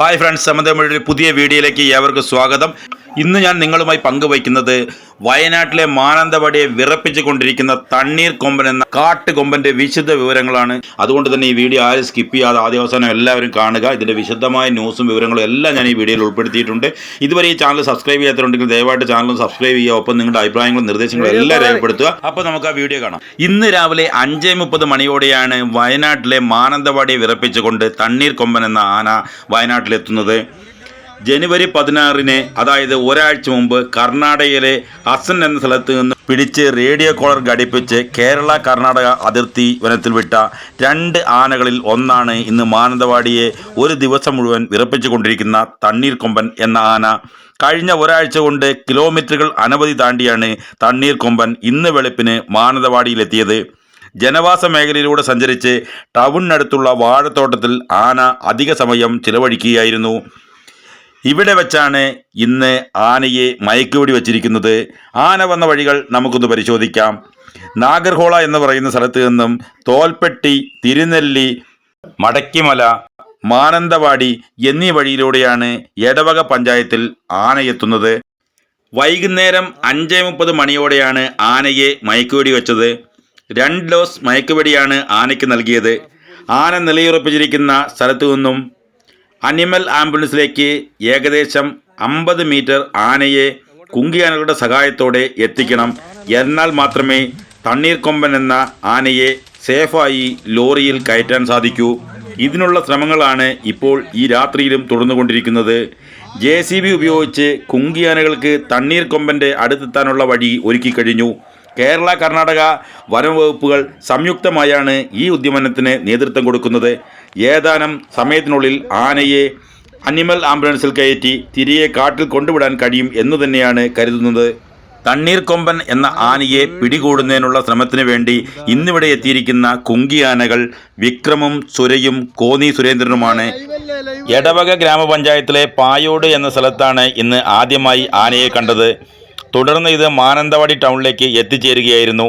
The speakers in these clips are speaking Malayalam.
ഹായ് ഫ്രണ്ട്സ് സമതമിഴിൽ പുതിയ വീഡിയോയിലേക്ക് ഏവർക്കും സ്വാഗതം. ഇന്ന് ഞാൻ നിങ്ങളുമായി പങ്കുവയ്ക്കുന്നത് വയനാട്ടിലെ മാനന്തവാടിയെ വിറപ്പിച്ചു കൊണ്ടിരിക്കുന്ന തണ്ണീർ കൊമ്പൻ എന്ന കാട്ടുകൊമ്പന്റെ വിശുദ്ധ വിവരങ്ങളാണ്. അതുകൊണ്ട് തന്നെ ഈ വീഡിയോ ആരും സ്കിപ്പ് ചെയ്യാതെ ആദ്യ അവസാനം എല്ലാവരും കാണുക. ഇതിന്റെ വിശദമായ ന്യൂസും വിവരങ്ങളും എല്ലാം ഞാൻ ഈ വീഡിയോയിൽ ഉൾപ്പെടുത്തിയിട്ടുണ്ട്. ഇതുവരെ ഈ ചാനൽ സബ്സ്ക്രൈബ് ചെയ്യാത്തതുണ്ടെങ്കിൽ ദയവായിട്ട് ചാനൽ സബ്സ്ക്രൈബ് ചെയ്യുക. ഒപ്പം നിങ്ങളുടെ അഭിപ്രായങ്ങളും നിർദ്ദേശങ്ങളും എല്ലാം രേഖപ്പെടുത്തുക. അപ്പോൾ നമുക്ക് ആ വീഡിയോ കാണാം. ഇന്ന് രാവിലെ അഞ്ചേ മുപ്പത് മണിയോടെയാണ് വയനാട്ടിലെ മാനന്തവാടിയെ വിറപ്പിച്ചുകൊണ്ട് തണ്ണീർ കൊമ്പൻ എന്ന ആന വയനാട്ടിലെത്തുന്നത്. ജനുവരി പതിനാറിന് അതായത് ഒരാഴ്ച മുമ്പ് കർണാടകയിലെ അസൻ എന്ന സ്ഥലത്ത് നിന്ന് പിടിച്ച് റേഡിയോ കോളർ ഘടിപ്പിച്ച് കേരള കർണാടക അതിർത്തി വനത്തിൽ വിട്ട രണ്ട് ആനകളിൽ ഒന്നാണ് ഇന്ന് മാനന്തവാടിയെ ഒരു ദിവസം മുഴുവൻ വിറപ്പിച്ചുകൊണ്ടിരിക്കുന്ന തണ്ണീർക്കൊമ്പൻ എന്ന ആന. കഴിഞ്ഞ ഒരാഴ്ച കൊണ്ട് കിലോമീറ്ററുകൾ അനവധി താണ്ടിയാണ് തണ്ണീർക്കൊമ്പൻ ഇന്ന് വെളുപ്പിന് മാനന്തവാടിയിലെത്തിയത്. ജനവാസ മേഖലയിലൂടെ സഞ്ചരിച്ച് ടൗണിനടുത്തുള്ള വാഴത്തോട്ടത്തിൽ ആന അധിക സമയം ചിലവഴിക്കുകയായിരുന്നു. ഇവിടെ വെച്ചാണ് ഇന്ന് ആനയെ മയക്കുപിടി വച്ചിരിക്കുന്നത്. ആന വന്ന വഴികൾ നമുക്കൊന്ന് പരിശോധിക്കാം. നാഗർഹോള എന്ന് പറയുന്ന സ്ഥലത്ത് നിന്നും തോൽപ്പെട്ടി തിരുനെല്ലി മടക്കിമല മാനന്തവാടി എന്നീ വഴിയിലൂടെയാണ് എടവക പഞ്ചായത്തിൽ ആനയെത്തുന്നത് വൈകുന്നേരം അഞ്ച് മുപ്പത് മണിയോടെയാണ് ആനയെ മയക്കുവെടി വെച്ചത്. രണ്ട് ഡോസ് മയക്കുവെടിയാണ് ആനയ്ക്ക് നൽകിയത്. ആന നിലയുറപ്പിച്ചിരിക്കുന്ന സ്ഥലത്തു നിന്നും അനിമൽ ആംബുലൻസിലേക്ക് ഏകദേശം അമ്പത് മീറ്റർ ആനയെ കുങ്കിയാനകളുടെ സഹായത്തോടെ എത്തിക്കണം. എന്നാൽ മാത്രമേ തണ്ണീർക്കൊമ്പൻ എന്ന ആനയെ സേഫായി ലോറിയിൽ കയറ്റാൻ സാധിക്കൂ. ഇതിനുള്ള ശ്രമങ്ങളാണ് ഇപ്പോൾ ഈ രാത്രിയിലും തുടർന്നുകൊണ്ടിരിക്കുന്നത്. ജെ സി ബി ഉപയോഗിച്ച് കുങ്കിയാനകൾക്ക് തണ്ണീർക്കൊമ്പന്റെ അടുത്തെത്താനുള്ള വഴി ഒരുക്കി കഴിഞ്ഞു കേരള കർണാടക വനംവകുപ്പുകൾ സംയുക്തമായാണ് ഈ ഉദ്യമനത്തിന് നേതൃത്വം കൊടുക്കുന്നത്. ഏതാനും സമയത്തിനുള്ളിൽ ആനയെ അനിമൽ ആംബുലൻസിൽ കയറ്റി തിരികെ കാട്ടിൽ കൊണ്ടുവിടാൻ കഴിയും എന്നു തന്നെയാണ് കരുതുന്നത്. തണ്ണീർക്കൊമ്പൻ എന്ന ആനയെ പിടികൂടുന്നതിനുള്ള ശ്രമത്തിന് വേണ്ടി ഇന്നിവിടെ എത്തിയിരിക്കുന്ന കുങ്കി ആനകൾ വിക്രമും സുരയും കോന്നി സുരേന്ദ്രനുമാണ്. എടവക ഗ്രാമപഞ്ചായത്തിലെ പായോട് എന്ന സ്ഥലത്താണ് ഇന്ന് ആദ്യമായി ആനയെ കണ്ടത്. തുടർന്ന് ഇത് മാനന്തവാടി ടൗണിലേക്ക് എത്തിച്ചേരുകയായിരുന്നു.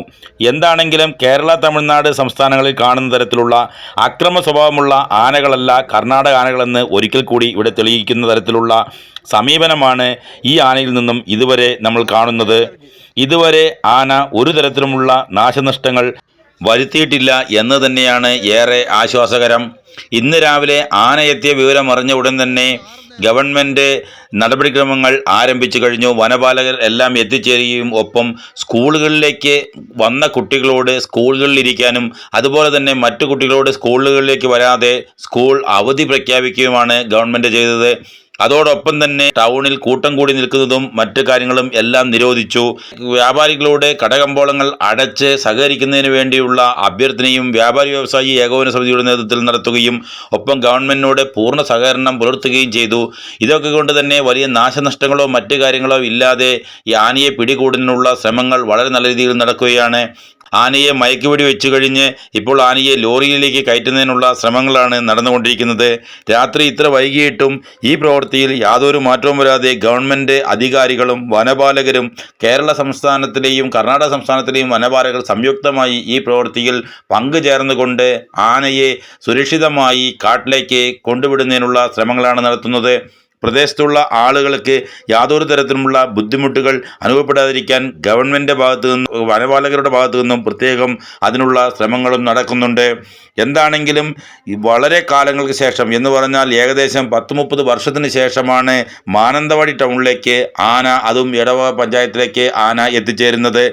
എന്താണെങ്കിലും കേരള തമിഴ്നാട് സംസ്ഥാനങ്ങളിൽ കാണുന്ന തരത്തിലുള്ള അക്രമ സ്വഭാവമുള്ള ആനകളല്ല കർണാടക ആനകളെന്ന് ഒരിക്കൽ കൂടി ഇവിടെ തെളിയിക്കുന്ന തരത്തിലുള്ള സമീപനമാണ് ഈ ആനയിൽ നിന്നും ഇതുവരെ നമ്മൾ കാണുന്നത്. ഇതുവരെ ആന ഒരു തരത്തിലുമുള്ള നാശനഷ്ടങ്ങൾ വരുത്തിയിട്ടില്ല എന്ന് തന്നെയാണ് ഏറെ ആശ്വാസകരം. ഇന്ന് രാവിലെ ആന എത്തിയ വിവരം അറിഞ്ഞ ഉടൻ തന്നെ ഗവൺമെന്റ് നടപടിക്രമങ്ങൾ ആരംഭിച്ചു കഴിഞ്ഞു. വനപാലകർ എല്ലാം എത്തിച്ചേരുകയും ഒപ്പം സ്കൂളുകളിലേക്ക് വന്ന കുട്ടികളോട് സ്കൂളുകളിൽ ഇരിക്കാനും അതുപോലെ തന്നെ മറ്റു കുട്ടികളോട് സ്കൂളുകളിലേക്ക് വരാതെ സ്കൂൾ അവധി പ്രഖ്യാപിക്കുകയുമാണ് ഗവൺമെന്റ് ചെയ്തത്. അതോടൊപ്പം തന്നെ ടൗണിൽ കൂട്ടം കൂടി നിൽക്കുന്നതും മറ്റു കാര്യങ്ങളും എല്ലാം നിരോധിച്ചു. വ്യാപാരികളോട് കടകമ്പോളങ്ങൾ അടച്ച് സഹകരിക്കുന്നതിന് വേണ്ടിയുള്ള അഭ്യർത്ഥനയും വ്യാപാരി വ്യവസായി ഏകോപന സമിതിയുടെ നേതൃത്വത്തിൽ നടത്തുകയും ഒപ്പം ഗവൺമെന്റിനോട് പൂർണ സഹകരണം പുലർത്തുകയും ചെയ്തു. ഇതൊക്കെ കൊണ്ട് തന്നെ വലിയ നാശനഷ്ടങ്ങളോ മറ്റു കാര്യങ്ങളോ ഇല്ലാതെ ഈ ആനയെ പിടികൂടുന്നതിനുള്ള ശ്രമങ്ങൾ വളരെ നല്ല രീതിയിൽ നടക്കുകയാണ്. ആനയെ മയക്കുവെടി വെച്ചു കഴിഞ്ഞ് ഇപ്പോൾ ആനയെ ലോറിയിലേക്ക് കയറ്റുന്നതിനുള്ള ശ്രമങ്ങളാണ് നടന്നുകൊണ്ടിരിക്കുന്നത്. രാത്രി ഇത്ര വൈകിയിട്ടും ഈ പ്രവൃത്തിയിൽ യാതൊരു മാറ്റവും വരാതെ ഗവൺമെന്റ് അധികാരികളും വനപാലകരും കേരള സംസ്ഥാനത്തിലെയും കർണാടക സംസ്ഥാനത്തിലെയും വനപാലകർ സംയുക്തമായി ഈ പ്രവൃത്തിയിൽ പങ്കുചേർന്നുകൊണ്ട് ആനയെ സുരക്ഷിതമായി കാട്ടിലേക്ക് കൊണ്ടുവിടുന്നതിനുള്ള ശ്രമങ്ങളാണ് നടത്തുന്നത്. പ്രദേശത്തുള്ള ആളുകൾക്ക് യാതൊരു തരത്തിലുമുള്ള ബുദ്ധിമുട്ടുകൾ അനുഭവപ്പെടാതിരിക്കാൻ ഗവൺമെന്റ് ഭാഗത്തു നിന്നും വനപാലകരുടെ ഭാഗത്തു നിന്നും പ്രത്യേകം അതിനുള്ള ശ്രമങ്ങളും നടക്കുന്നുണ്ട്. എന്താണെങ്കിലും വളരെ കാലങ്ങൾക്ക് ശേഷം എന്ന് പറഞ്ഞാൽ ഏകദേശം പത്ത് മുപ്പത് വർഷത്തിന് ശേഷമാണ് മാനന്തവാടി ടൗണിലേക്ക് ആന അതും ഇടവ പഞ്ചായത്തിലേക്ക് ആന എത്തിച്ചേരുന്നത്.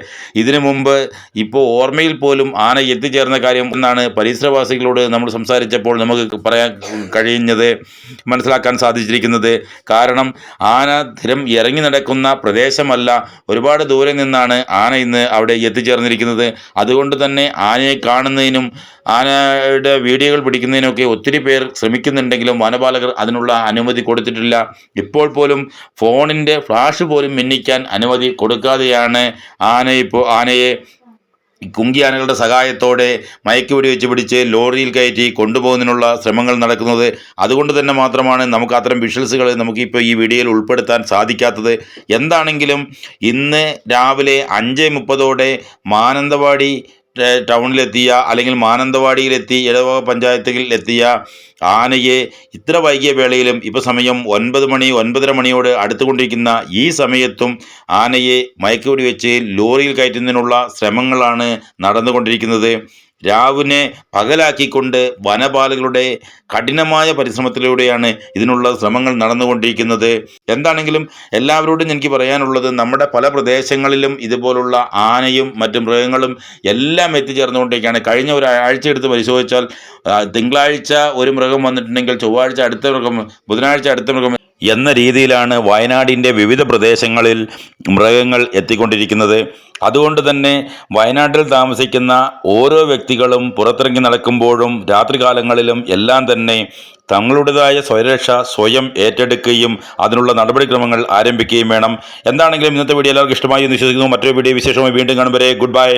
ഇതിനു മുമ്പ് ഇപ്പോൾ ഓർമ്മയിൽ പോലും ആന എത്തിച്ചേർന്ന കാര്യം എന്നാണ് പരിസരവാസികളോട് നമ്മൾ സംസാരിച്ചപ്പോൾ നമുക്ക് പറയാൻ കഴിയുന്നത് മനസ്സിലാക്കാൻ സാധിച്ചിരിക്കുന്നത്. കാരണം ആന സ്ഥിരം ഇറങ്ങി നടക്കുന്ന പ്രദേശമല്ല. ഒരുപാട് ദൂരെ നിന്നാണ് ആന ഇന്ന് അവിടെ എത്തിച്ചേർന്നിരിക്കുന്നത്. അതുകൊണ്ട് തന്നെ ആനയെ കാണുന്നതിനും ആനയുടെ വീഡിയോകൾ പിടിക്കുന്നതിനൊക്കെ ഒത്തിരി പേർ ശ്രമിക്കുന്നുണ്ടെങ്കിലും വനപാലകർ അതിനുള്ള അനുമതി കൊടുത്തിട്ടില്ല. ഇപ്പോൾ പോലും ഫോണിന്റെ ഫ്ലാഷ് പോലും മിന്നിക്കാൻ അനുമതി കൊടുക്കാതെയാണ് ആന ഇപ്പോൾ ആനയെ കുങ്കിയാനകളുടെ സഹായത്തോടെ മയക്കുവെടി വെച്ച് പിടിച്ച് ലോറിയിൽ കയറ്റി കൊണ്ടുപോകുന്നതിനുള്ള ശ്രമങ്ങൾ നടക്കുന്നത് അതുകൊണ്ട് തന്നെ മാത്രമാണ് നമുക്ക് അത്തരം വിഷ്വൽസുകൾ നമുക്കിപ്പോൾ ഈ വീഡിയോയിൽ ഉൾപ്പെടുത്താൻ സാധിക്കാത്തത്. എന്താണെങ്കിലും ഇന്ന് രാവിലെ അഞ്ച് മുപ്പതോടെ മാനന്തവാടി ടൗണിലെത്തിയ അല്ലെങ്കിൽ മാനന്തവാടിയിലെത്തി ഇടവക പഞ്ചായത്തിൽ എത്തിയ ആനയെ ഇത്ര വൈകിയ വേളയിലും ഇപ്പോൾ സമയം ഒൻപത് മണി ഒൻപതര മണിയോട് അടുത്തുകൊണ്ടിരിക്കുന്ന ഈ സമയത്തും ആനയെ മയക്കുവെടി വെച്ച് ലോറിയിൽ കയറ്റുന്നതിനുള്ള ശ്രമങ്ങളാണ് നടന്നുകൊണ്ടിരിക്കുന്നത്. രാവിനെ പകലാക്കിക്കൊണ്ട് വനപാലകളുടെ കഠിനമായ പരിശ്രമത്തിലൂടെയാണ് ഇതിനുള്ള ശ്രമങ്ങൾ നടന്നുകൊണ്ടിരിക്കുന്നത്. എന്താണെങ്കിലും എല്ലാവരോടും എനിക്ക് പറയാനുള്ളത് നമ്മുടെ പല പ്രദേശങ്ങളിലും ഇതുപോലുള്ള ആനയും മറ്റു മൃഗങ്ങളും എല്ലാം എത്തിച്ചേർന്നുകൊണ്ടിരിക്കുകയാണ്. കഴിഞ്ഞ ഒരാഴ്ച എടുത്ത് പരിശോധിച്ചാൽ തിങ്കളാഴ്ച ഒരു മൃഗം വന്നിട്ടുണ്ടെങ്കിൽ ചൊവ്വാഴ്ച അടുത്ത മൃഗം ബുധനാഴ്ച അടുത്ത മൃഗം എന്ന രീതിയിലാണ് വയനാടിന്റെ വിവിധ പ്രദേശങ്ങളിൽ മൃഗങ്ങൾ എത്തിക്കൊണ്ടിരിക്കുന്നത്. അതുകൊണ്ട് തന്നെ വയനാട്ടിൽ താമസിക്കുന്ന ഓരോ വ്യക്തികളും പുറത്തിറങ്ങി നടക്കുമ്പോഴും രാത്രികാലങ്ങളിലും എല്ലാം തന്നെ തങ്ങളുടേതായ സ്വയരക്ഷ സ്വയം ഏറ്റെടുക്കുകയും അതിനുള്ള നടപടിക്രമങ്ങൾ ആരംഭിക്കുകയും വേണം. എന്താണെങ്കിലും ഇന്നത്തെ വീഡിയോ എല്ലാവർക്കും ഇഷ്ടമായി എന്ന് വിശ്വസിക്കുന്നു. മറ്റൊരു വീഡിയോ വിശേഷമായി വീണ്ടും കാണും വരെ. Good bye